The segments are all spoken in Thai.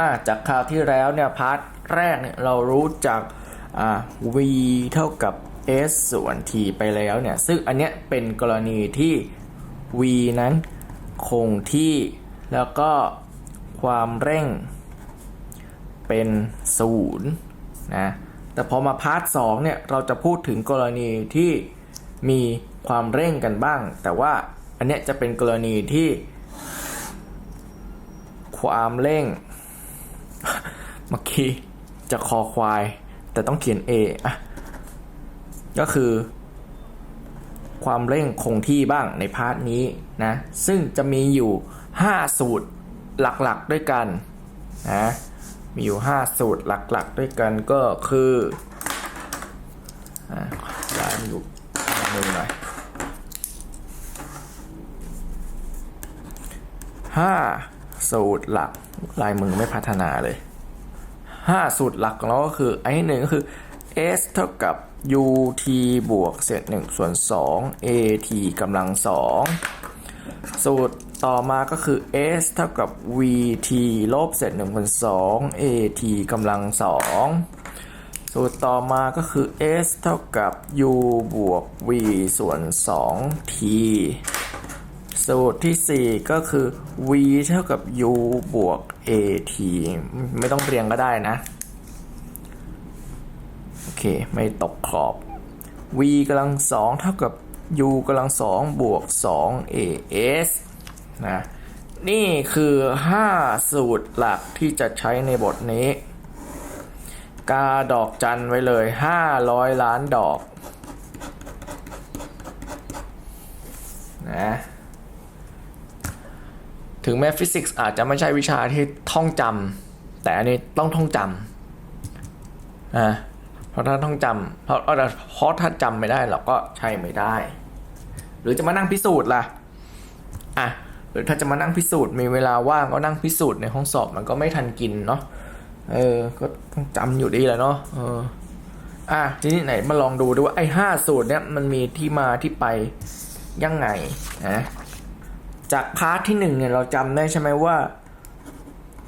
อ่าจากคราวที่แล้วเนี่ยพาร์ทแรกเนี่ยเรารู้จักอ่า v เท่ากับ s ส่วน t ไปแล้วเนี่ย ซึ่งอันเนี้ยเป็นกรณีที่ v นั้นคงที่แล้วก็ความเร่งเป็นศูนย์นะแต่พอมาพาร์ทสองเนี่ยเราจะพูดถึงกรณีที่มีความเร่งกันบ้าง แต่ว่าอันเนี้ยจะเป็นกรณีที่ความเร่ง เมื่อกี้จะคอควาย แต่ต้องเขียน A อะก็คือ ความเร่งคงที่บ้างในพาร์ทนี้นะ ซึ่งจะมีอยู่ 5 สูตรหลักๆด้วยกันนะมีอยู่ 5 สูตรหลักๆ ด้วยกันก็คืออะย้ายมาอยู่มือหน่อยห้าสูตรหลักลายมือไม่พัฒนาเลย 5 สูตรหลักของเราก็คือไอ้หนึ่งก็คือ s เท่ากับ ut บวกเศษ1ส่วน 2 at กำลัง 2 สูตรต่อมาก็คือ s เท่ากับ vt ลบเศษ1ส่วน 2 at กำลัง 2 สูตรต่อมาก็คือ s เท่ากับ u บวก v ส่วน 2t สูตรที่ 4 ก็คือ v เท่ากับ u บวก at ไม่ต้องเรียงก็ได้นะ โอเค ไม่ตกขอบ v กำลัง2เท่ากับ u กำลัง2บวก 2 as นะ นี่คือ 5 สูตรหลักที่จะใช้ในบทนี้ กาดอกจันไว้เลย 500 ล้านดอกนะ ถึงแม้ฟิสิกส์อาจจะไม่ใช่วิชาที่ท่องจำแต่อันนี้ต้องท่องจำอ่าเพราะถ้าท่องจำเพราะเพราะถ้าจำไม่ได้เราก็ใช้ไม่ได้ หรือจะมานั่งพิสูจน์ล่ะอะหรือถ้าจะมานั่งพิสูจน์มีเวลาว่างก็นั่งพิสูจน์ในห้องสอบมันก็ไม่ทันกินเนาะเออ ก็ต้องจำอยู่ดีแหละเนาะเอออะทีนี้ไหนมาลองดูดูว่าไอ้ห้าสูตรเนี้ยมันมีที่มาที่ไปยังไงนะ จากพาร์ทที่หนึ่งเนี่ยเราจำได้ใช่ไหมว่า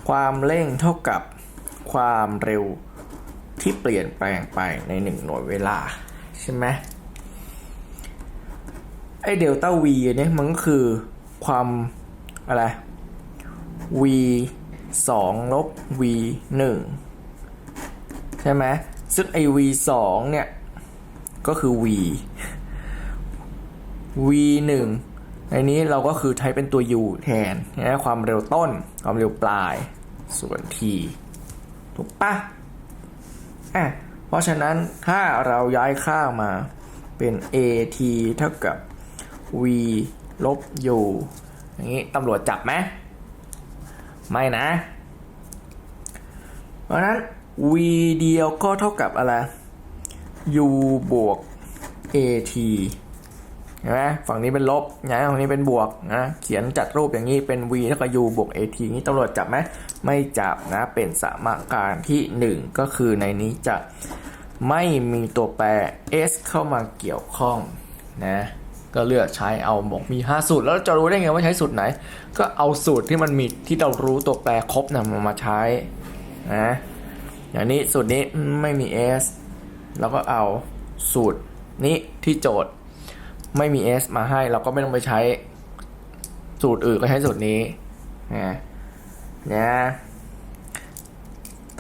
ความเร่งเท่ากับความเร็วที่เปลี่ยนแปลงไปในหนึ่งหน่วยเวลา ใช่ไหมไอเดลต้า v เนี่ยมันก็คือความอะไร v 2ลบ v 1ใช่ไหมซึ่งไอ v 2เนี่ย ก็คือ v v 1 ในนี้เราก็คือใช้เป็นตัว u แทนนะความเร็วต้น ความเร็วปลาย ส่วน t ถูกปะอะเพราะฉะนั้นถ้าเราย้ายค่ามาเป็น at เท่ากับ v ลบ u อย่างนี้ตำรวจจับไหมไม่นะ เพราะฉะนั้น v เดียวก็เท่ากับอะไร u บวก at เห็นไหมฝั่งนี้เป็นลบย้ายฝั่งนี้เป็นบวกนะเขียนจัดรูปอย่างนี้เป็น v เท่ากับ u บวก at นี้ตำรวจจับไหมไม่จับนะเป็นสมการที่ 1 ก็คือในนี้จะไม่มีตัวแปร s เข้ามาเกี่ยวข้องนะก็เลือกใช้เอาบอกมี 5 สูตร แล้วจะรู้ได้ไงว่าใช้สูตรไหน ก็เอาสูตรที่มันมีที่เรารู้ตัวแปรครบนะมามาใช้นะอย่างนี้สูตรนี้ไม่มี s แล้วก็เอาสูตรนี้ที่โจทย์ ไม่มี s มาให้เราก็ไม่ต้องไปใช้สูตรอื่นก็ใช้สูตรนี้นะนะ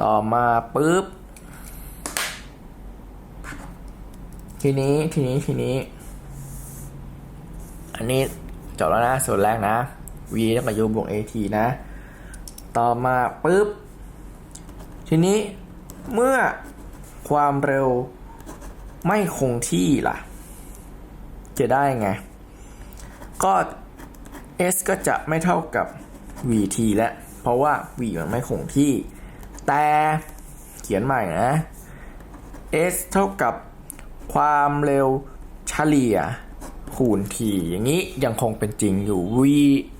ต่อมาปุ๊บ ทีนี้ทีนี้ทีนี้ อันนี้จบแล้วนะส่วนแรกนะ v เท่ากับ u บวก at นะ ต่อมาปุ๊บ ทีนี้เมื่อความเร็วไม่คงที่ล่ะ จะได้ไง ก็ s ก็จะไม่เท่ากับ vt แล้วเพราะว่า v มันไม่คงที่ แต่เขียนใหม่นะ s เท่ากับความเร็วเฉลี่ยคูณ t อย่างนี้ยังคงเป็นจริงอยู่ v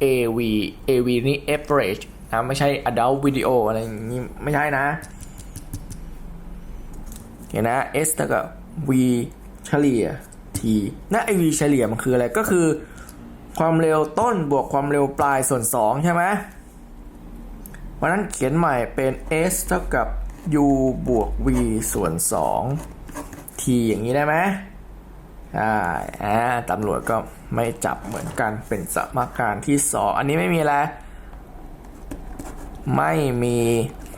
av av นี่ average นะไม่ใช่ adult video อะไรอย่างนี้ไม่ใช่นะเห็นนะ s เท่ากับ v เฉลี่ย t นะไอ v เฉลี่ยมันคืออะไรก็คือ ความเร็วต้นบวกความเร็วปลายส่วน 2 ใช่ไหมราะฉะนั้นเขียนใหม่เป็น s เท่ากับ u บวก v ส่วน 2 t อย่างนี้ได้ไหมได้อ่าตำรวจก็ไม่จับเหมือนกันเป็นสมการที่ 2 อันนี้ไม่มีอะไร ไม่มี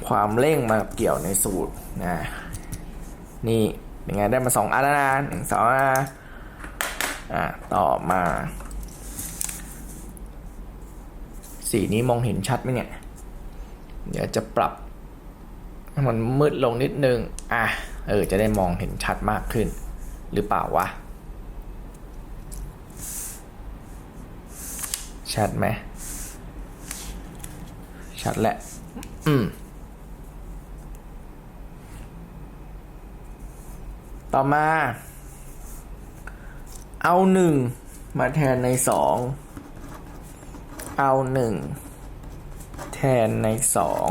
ความเร่งมาเกี่ยวในสูตรนะนี่เป็นไงได้มา 2 อันแล้วนะหนึ่งสองนะ อะต่อมา สีนี้มองเห็นชัดไหมเนี่ย เดี๋ยวจะปรับให้มันมืดลงนิดนึง อะ เออ จะได้มองเห็นชัดมากขึ้น หรือเปล่าวะ ชัดไหม ชัดแหละ อืม ต่อมา เอาหนึ่งมาแทนในสองเอาหนึ่งแทนในสอง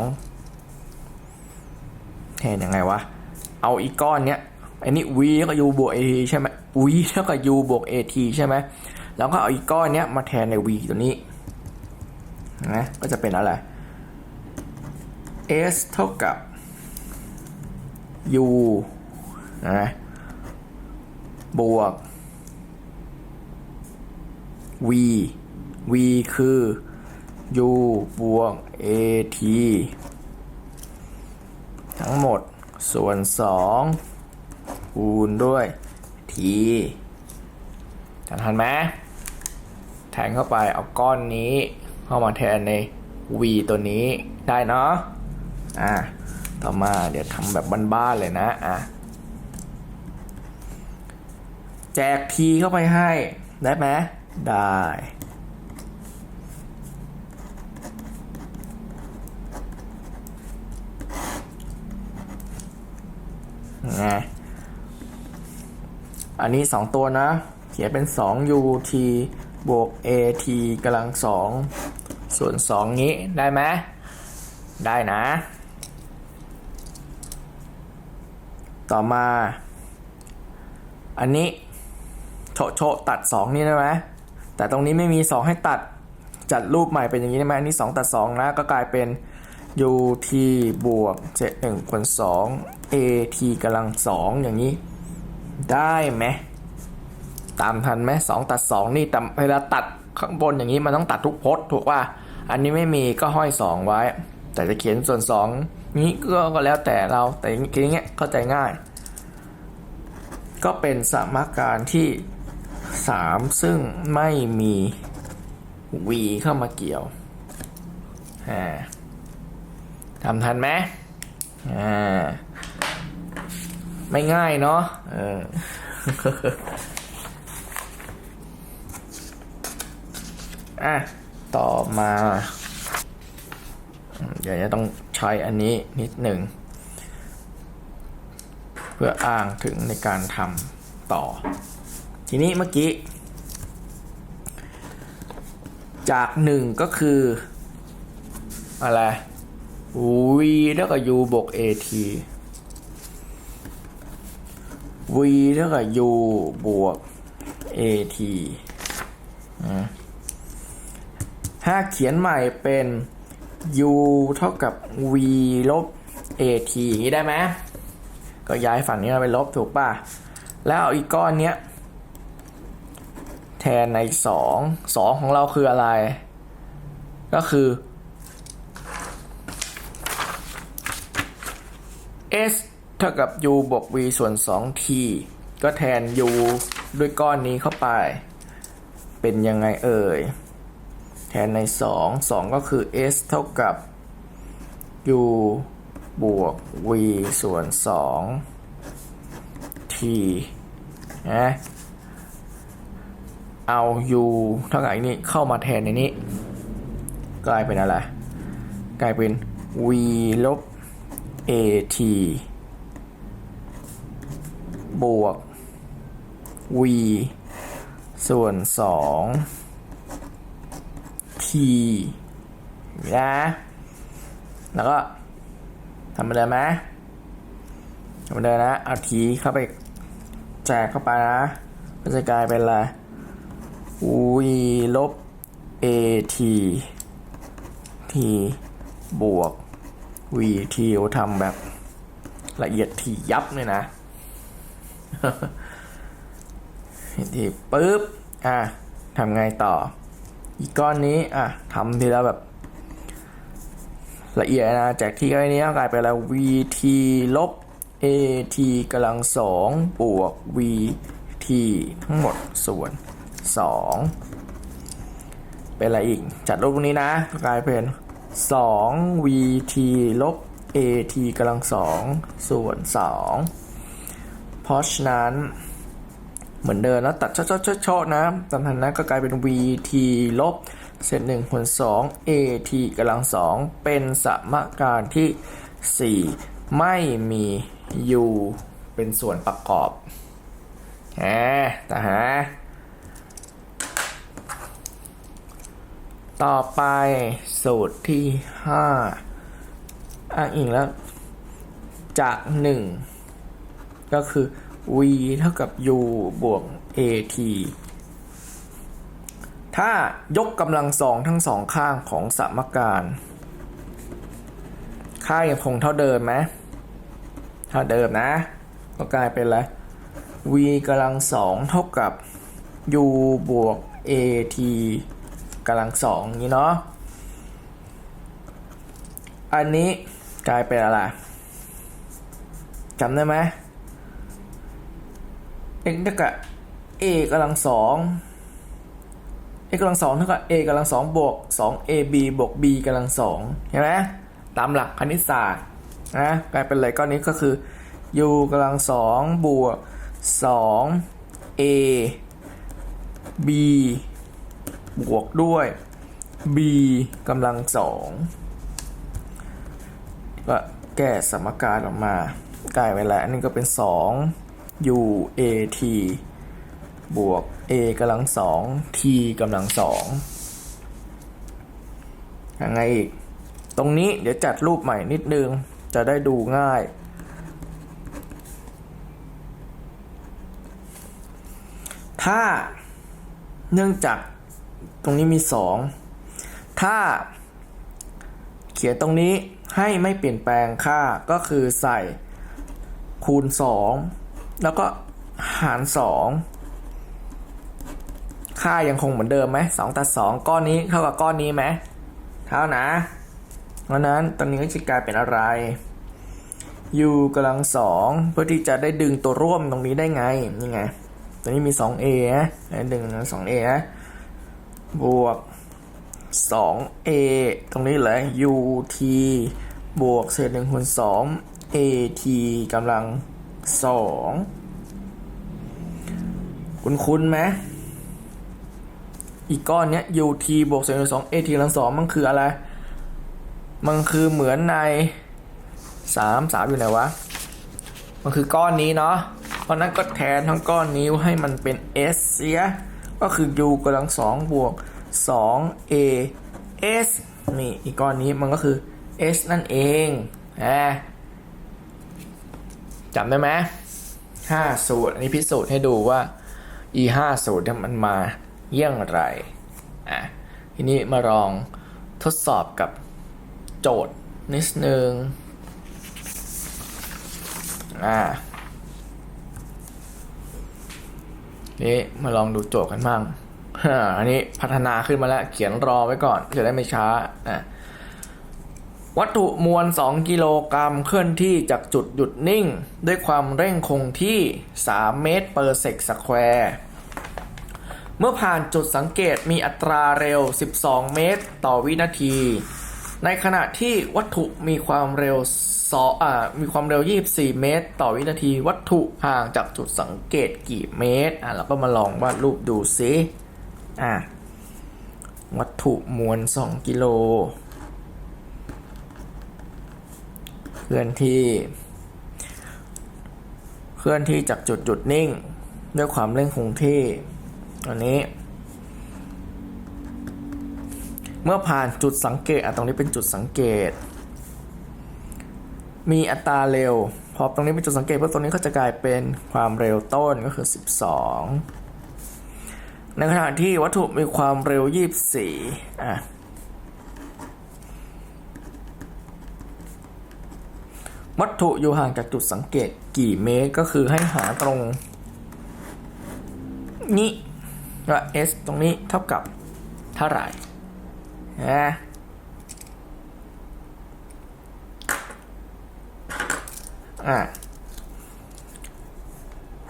แทนยังไงวะ เอาอีกก้อนเนี้ยอันนี้ v เท่ากับ u บวก at ใช่ไหม v เท่ากับ u บวก at ใช่ไหมแล้วก็เอาอีกก้อนเนี้ยมาแทนใน v ตัวนี้นะก็จะเป็นอะไร s เท่ากับ u นะบวก v v คือ u บวก at ทั้งหมดส่วน 2 คูณด้วย t ทันทันไหมแทนเข้าไปเอาก้อนนี้เข้ามาแทนใน v ตัวนี้ได้เนาะอะต่อมาเดี๋ยวทำแบบบ้านๆเลยนะอะแจก t เข้าไปให้ ได้ไหม ได้ไงอันนี้ 2 ตัวนะ เขียนเป็น 2 ut บวก at กำลัง 2 ส่วน 2 นี้ได้ไหมได้นะ ต่อมา อันนี้ โชโชะตัด 2 นี่ได้ไหม แต่ตรงนี้ไม่มี 2 ให้ตัดจัดรูปใหม่เป็นอย่างนี้ได้ไหมอันนี้ 2 ตัด 2 นะ ก็กลายเป็น ut บวก7 1คูณ2 at กำลัง 2 อย่างนี้ ได้ไหมตามทันไหม2ตัด 2 นี่แต่เวลาตัดข้างบนอย่างนี้มันต้องตัดทุกพจน์ถูกป่ะอันนี้ไม่มีก็ห้อย 2 ไว้ แต่จะเขียนส่วน 2 นี้ก็ก็แล้วแต่เราแต่อย่างเงี้ยเข้าใจง่าย ก็เป็นสมการที่ 3 ซึ่งไม่มี v เข้ามาเกี่ยวทำทันไหมไม่ง่ายเนาะอออะ ต่อมา เดี๋ยวจะต้องใช้อันนี้นิดหนึ่ง เพื่ออ้างถึงในการทำต่อ ทีนี้เมื่อกี้ จากหนึ่งก็คือ อะไร v เท่ากับ u บวก at v เท่ากับ u บวก at ถ้าเขียนใหม่เป็น u เท่ากับ v ลบ at อย่างนี้ได้ไหม ก็ย้ายฝั่งนี้มาเป็นลบถูกป่ะ แล้วเอาอีกก้อนเนี้ย แทนใน2 2ของเราคืออะไร ก็คือ s เท่ากับ u บวก v ส่วน 2t ก็แทน u ด้วยก้อนนี้เข้าไป เป็นยังไงเอ่ย แทนใน 2 2 ก็คือ s เท่ากับ u บวก v ส่วน 2t นะ เอา u เท่ากับนี้เข้ามาแทนในนี้ กลายเป็นอะไร กลายเป็น v ลบ at บวก v ส่วน 2 t นะ แล้วก็ทำไปเลยไหมทำไปเลยนะ เอา t เข้าไปแจกเข้าไปนะก็จะกลายเป็นอะไร v ลบ at t บวก vt ทำแบบละเอียดถี่ยับเลยนะทีปุ๊บ อะทำไงต่อ อีกก้อนนี้ อะทำทีละแบบ ละเอียดนะ จากที่ก้อนนี้กลายเป็นแล้ว vt ลบ at กำลังสองบวก vt ทั้งหมดส่วน 2เป็นอะไรอีก จัดรูปตรงนี้นะ กลายเป็น2 vt ลบ at กำลังสองส่วน2เพราะฉะนั้น เหมือนเดิมแล้วตัดชอชอๆๆๆนะตามทันนั้นก็กลายเป็น vt ลบเศษหนึ่งคูณสอง at กำลังสองเป็นสมการที่ 4 ไม่มี u เป็นส่วนประกอบแหมแต่ฮะ ต่อไปสูตรที่ 5 อ้างอิงแล้ว จาก 1 ก็คือ v เท่ากับ u บวก at ถ้ายกกำลังสองทั้งสองข้างของสมการ ค่ายังคงเท่าเดิมไหมเท่าเดิมนะ ก็กลายเป็นอะไร v กำลังสองเท่ากับ u บวก at กำลังสองนี้เนาะ อันนี้กลายเป็นอะไรจำได้ไหม x เท่ากับ a กำลังสอง a กำลังสองเท่ากับ a กำลังสองบวก 2 ab บวก b กำลังสองเห็นไหมตามหลักคณิตศาสตร์นะกลายเป็นอะไรก้อนนี้ก็คือ u กำลังสองบวก 2 a b บวกด้วย b กำลังสองก็แก้สมการออกมากลายเป็นอะไรอันนี้ก็เป็น2 u a t บวก a กำลังสอง t กำลังสองยังไงอีก ตรงนี้เดี๋ยวจัดรูปใหม่นิดนึง จะได้ดูง่าย ถ้าเนื่องจาก ตรงนี้มี 2 ถ้า เขียนตรงนี้ให้ไม่เปลี่ยนแปลงค่าก็คือใส่คูณ 2 แล้วก็หาร 2 ค่ายังคงเหมือนเดิมไหม2ตัด2ก้อนนี้เท่ากับก้อนนี้ไหมเท่านะ เพราะนั้นตอนนี้ก็จะกลายเป็นอะไร u กำลังสองเพื่อที่จะได้ดึงตัวร่วมตรงนี้ได้ไง นี่ไง ตัวนี้มี 2a นะดึง 2a นะ บวก 2a ตรงนี้เลย ut บวกเศษ1คูณ2 at กำลังสองคุณคุ้นไหมอีกก้อนเนี้ย ut บวกเศษหนึ่งสอง at กำลังสองมันคืออะไร มันคือเหมือนในสามสามอยู่ไหนวะ มันคือก้อนนี้เนาะเพราะนั้นก็แทนทั้งก้อนนี้ให้มันเป็น s เสีย ก็คือ u กำลังสองบวกสอง a s นี่อีกก้อนนี้มันก็คือ s นั่นเองจำได้ไหมห้าสูตร อันนี้พิสูจน์ให้ดูว่า e ห้าสูตรเนี่ยมันมาเยี่ยงไรอะทีนี้มาลองทดสอบกับโจทย์นิดนึงอ่า นี่มาลองดูโจทย์กันบ้างอันนี้พัฒนาขึ้นมาแล้ว เขียนรอไว้ก่อนจะได้ไม่ช้าอะวัตถุมวล 2 กิโลกรัมเคลื่อนที่จากจุดหยุดนิ่ง ด้วยความเร่งคงที่ 3 เมตรเปอร์เซกสแควร์เมื่อผ่านจุดสังเกตมีอัตราเร็ว 12 เมตร ต่อวินาที ในขณะที่วัตถุมีความเร็ว สออ่ามีความเร็ว 24 เมตร ต่อวินาทีวัตถุห่างจากจุดสังเกตกี่เมตรอะเราก็มาลองวาดรูปดูซิอะวัตถุมวล 2 กิโลเคลื่อนที่ เคลื่อนที่จากจุดหยุดนิ่ง ด้วยความเร่งคงที่อันนี้ เมื่อผ่านจุดสังเกตอะตรงนี้เป็นจุดสังเกต มีอัตราเร็ว พอตรงนี้เป็นจุดสังเกตเพราะตรงนี้ก็จะกลายเป็นความเร็วต้นก็คือ 12 ในขณะที่วัตถุมีความเร็ว 24 อะ วัตถุอยู่ห่างจากจุดสังเกตกี่เมตรก็คือให้หาตรง นี้ว่า s ตรงนี้เท่ากับเท่าไหร่นะ อะ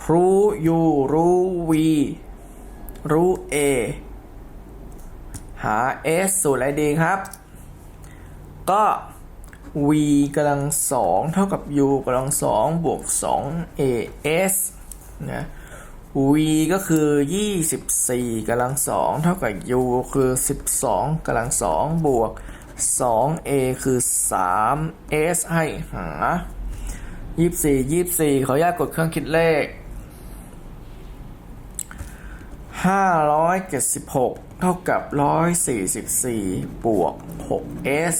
รู้ u รู้ v รู้ a หา s สูตรอะไรดีครับ ก็ v กำลังสองเท่ากับ u กำลังสองบวก2 as นะ v ก็คือ 24กำลังสองเท่ากับ u คือ 12กำลังสองบวก 2a คือ 3s ให้หา ยี่สี่ยี่สี่ขออนุญาตกดเครื่องคิดเลขห้าร้อยเจ็ดสิบหกเท่ากับร้อยสี่สิบสี่บวกหกเอส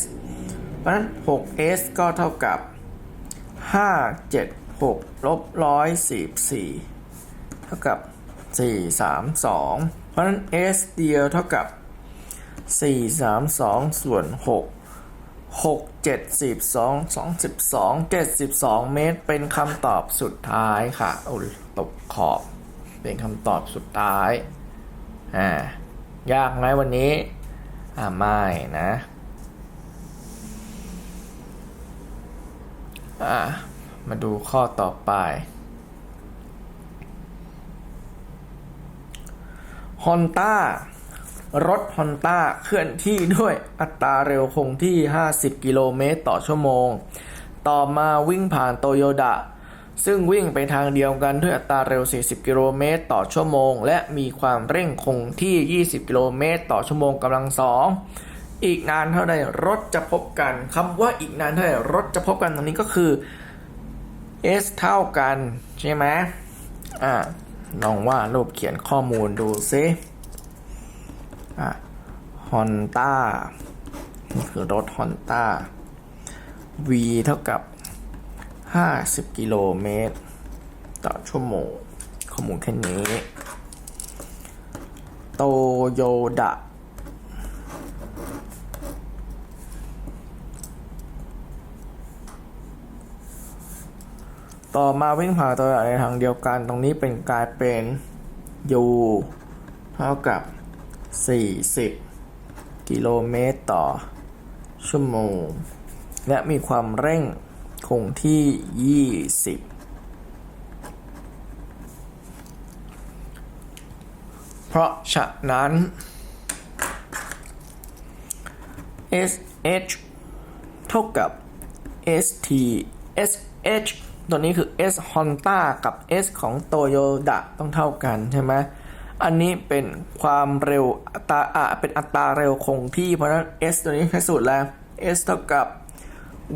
เพราะนั้นหกเอสก็เท่ากับห้าเจ็ดหกลบร้อยสี่สี่เท่ากับสี่สามสองเพราะนั้น s เดียวเท่ากับสี่สามสองส่วนหก 6 72 22 72 เมตร เป็นคำตอบสุดท้ายค่ะโอ้ตกขอบ เป็นคำตอบสุดท้าย อ่า ยากไหมวันนี้ อ่า ไม่นะ อ่า มาดูข้อต่อไปฮอนต้า รถฮอนต้าเคลื่อนที่ด้วยอัตราเร็วคงที่ 50 กิโลเมตรต่อชั่วโมง ต่อมาวิ่งผ่านโตโยดะซึ่งวิ่งไปทางเดียวกันด้วยอัตราเร็ว 40 กิโลเมตรต่อชั่วโมง และมีความเร่งคงที่ 20 กิโลเมตรต่อชั่วโมงกำลังสองอีกนานเท่าใดรถจะพบกันคำว่าอีกนานเท่าใดรถจะพบกันตรงนี้ก็คือ s เท่ากัน ใช่ไหมอ่าลองว่ารูปเขียนข้อมูลดูซิ อะฮอนต้านี่คือรถฮอนต้า v เท่ากับ 50 กิโลเมตร ต่อชั่วโมงข้อมูลแค่นี้โตโยดะต่อมาวิ่งผ่านตัวในทางเดียวกัน ตรงนี้เป็นกลายเป็น u เท่ากับ 40 กิโลเมตรต่อ ชั่วโมง และมีความเร่งคงที่ 20เพราะฉะนั้น sh เท่ากับ st sh ตัวนี้คือ s Honda กับ s ของ Toyota ต้องเท่ากันใช่ไหม อันนี้เป็นความเร็วอัตราอะเป็นอัตราเร็วคงที่เพราะฉะนั้น s ตัวนี้ใช้สูตรแล้ว s เท่ากับ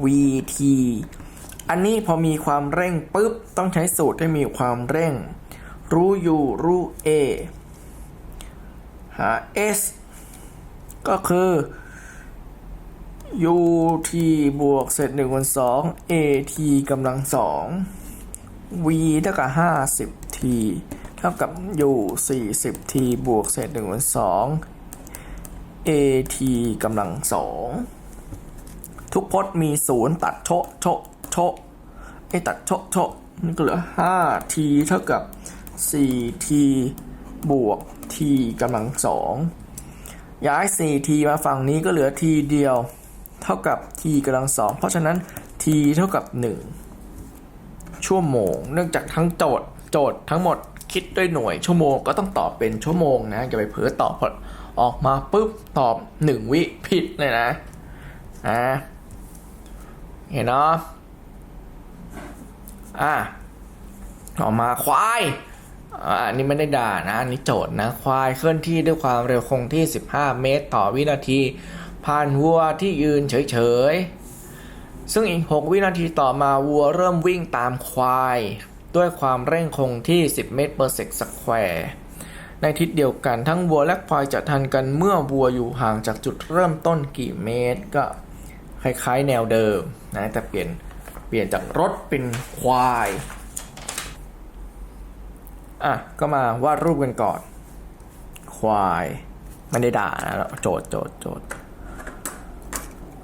vt อันนี้พอมีความเร่งปุ๊บ ต้องใช้สูตรให้มีความเร่ง รู้ u รู้ a หา s ก็คือ ut บวกเศษหนึ่งส่วนสอง at กำลังสอง v เท่ากับห้าสิบ t ท่ากับ u สี่สิบ t บวกเศษหนึ่งส่วนสอง at กำลังสองทุกพจน์มีศูนย์ตัดโชะโชะโชะไอตัดโชะโชะนี่ก็เหลือ 5t เท่ากับ 4t บวก t กำลังสองย้าย 4t มาฝั่งนี้ก็เหลือ t เดียว เท่ากับ t กำลังสองเพราะฉะนั้น t เท่ากับ 1 ชั่วโมง เนื่องจากทั้งโจทย์โจทย์ทั้งหมด คิดด้วยหน่วยชั่วโมงก็ต้องตอบเป็นชั่วโมงนะอย่าไปเผลอตอบออกมาปุ๊บตอบ1วิผิดเลยนะอ่าเห็นเนาะอะออกมาควายอันนี้ไม่ได้ด่านะอันนี้โจทย์นะควายเคลื่อนที่ด้วยความเร็วคงที่ 15 เมตรต่อวินาที ผ่านวัวที่ยืนเฉยๆ ซึ่งอีก 6 วินาทีต่อมาวัวเริ่มวิ่งตามควาย ด้วยความเร่งคงที่ 10 เมตร per sec square ในทิศเดียวกันทั้งวัวและควายจะทันกันเมื่อวัวอยู่ห่างจากจุดเริ่มต้นกี่เมตรก็คล้ายๆแนวเดิมนะแต่เปลี่ยนเปลี่ยนจากรถเป็นควายอะก็มาวาดรูปกันก่อน ควายไม่ได้ด่านะโจทย์โจทย์โจทย์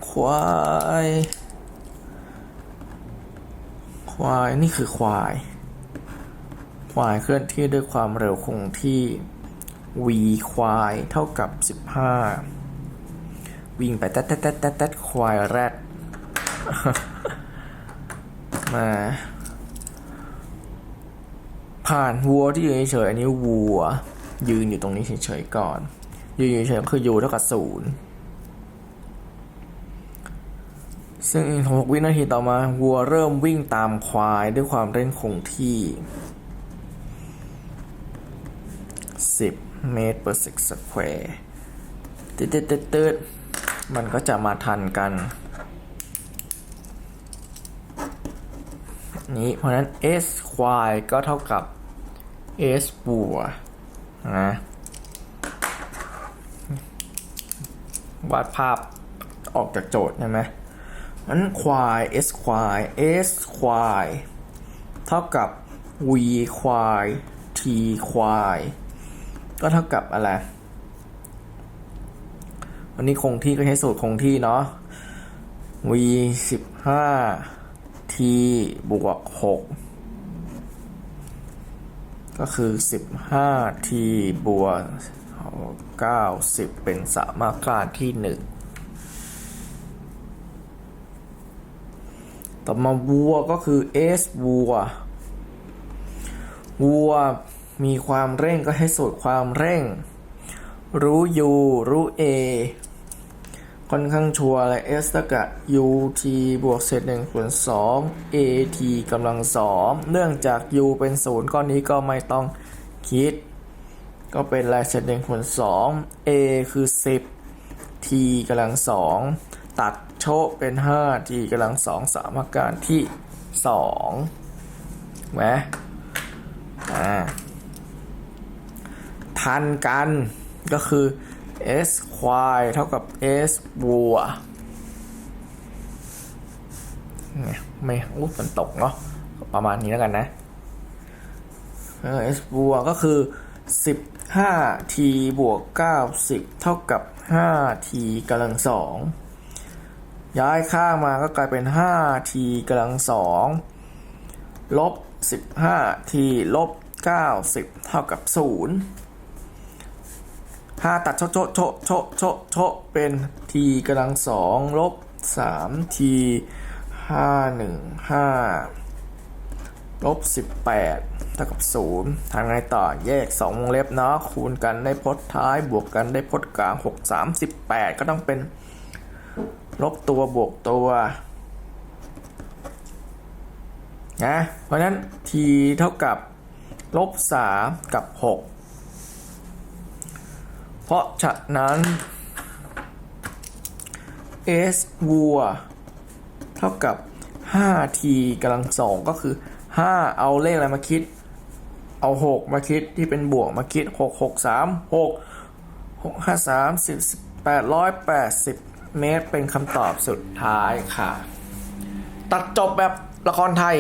ควาย ควาย นี่คือควาย ควายเคลื่อนที่ด้วยความเร็วคงที่ v ควายเท่ากับ 15 วิ่งไปแต๊ดแต๊ดแต๊ดแต๊ดแต๊ดควายแรดมาผ่านวัวที่อยืนเฉยๆอันนี้วัว ยืนอยู่ตรงนี้เฉยๆก่อน ยืนอยู่เฉยๆคือ u เท่ากับศูนย์ซึ่งอีกวินาทีต่อมาวัวเริ่มวิ่งตามควายด้วยความเร่งคงที่ 10 เมตร per sec square ตึ๊ดตึ๊ดตึ๊ดตืดมันก็จะมาทันกัน นี้เพราะฉะนั้น s ควายก็เท่ากับ s บัวนะวาดภาพออกจากโจทย์ใช่ไหมนั้นควาย s ควาย s ควาย เท่ากับ v ควาย t ควาย ก็เท่ากับอะไร วันนี้คงที่ก็ใช้สูตรคงที่เนาะ v สิบห้า t บวกหกก็คือสิบห้า t บวกเก้าสิบเป็นสมการที่หนึ่งต่อมาวัวก็คือ s วัววัว มีความเร่งก็ให้สูตรความเร่ง รู้ u รู้ a ค่อนข้างชัวร์เลย s เท่ากับ u t บวกเศษหนึ่งส่วนสอง a t กำลังสองเนื่องจาก u เป็นศูนย์ก้อนนี้ก็ไม่ต้องคิด ก็เป็นลายเศษหนึ่งส่วนสอง a คือสิบ t กำลังสองตัดโชะเป็นห้า t กำลังสองสามอาการที่สองไหมอ่า ทันกันก็คือ s ควายเท่ากับ s วัวเนี่ยไม่อู้มันตกเนาะประมาณนี้แล้วกันนะ s วัวก็คือ 15 t บวก 90 เท่ากับ 5 t กำลังสองย้ายข้างมาก็กลายเป็น 5 t กำลังสองลบ 15 t ลบ 90 เท่ากับ 0 ห้าตัดโชะโชะโชะโชะโชะโชะเป็น t กำลังสองลบสาม t ห้าหนึ่งห้าลบสิบแปดเท่ากับศูนย์ทางไงต่อแยกสองวงเล็บเนาะคูณกันได้พจน์ท้ายบวกกันได้พจน์กลางหกสามสิบแปดก็ต้องเป็นลบตัวบวกตัวนะเพราะนั้น t เท่ากับลบสามกับหก เพราะฉะนั้น s วัวเท่ากับ 5t กำลังสองก็คือ 5 เอาเลขอะไรมาคิด เอา 6 มาคิดที่เป็นบวกมาคิด 6 6 3 6 6 5 3 10 880 เมตรเป็นคำตอบสุดท้ายค่ะ ตัดจบแบบละครไทย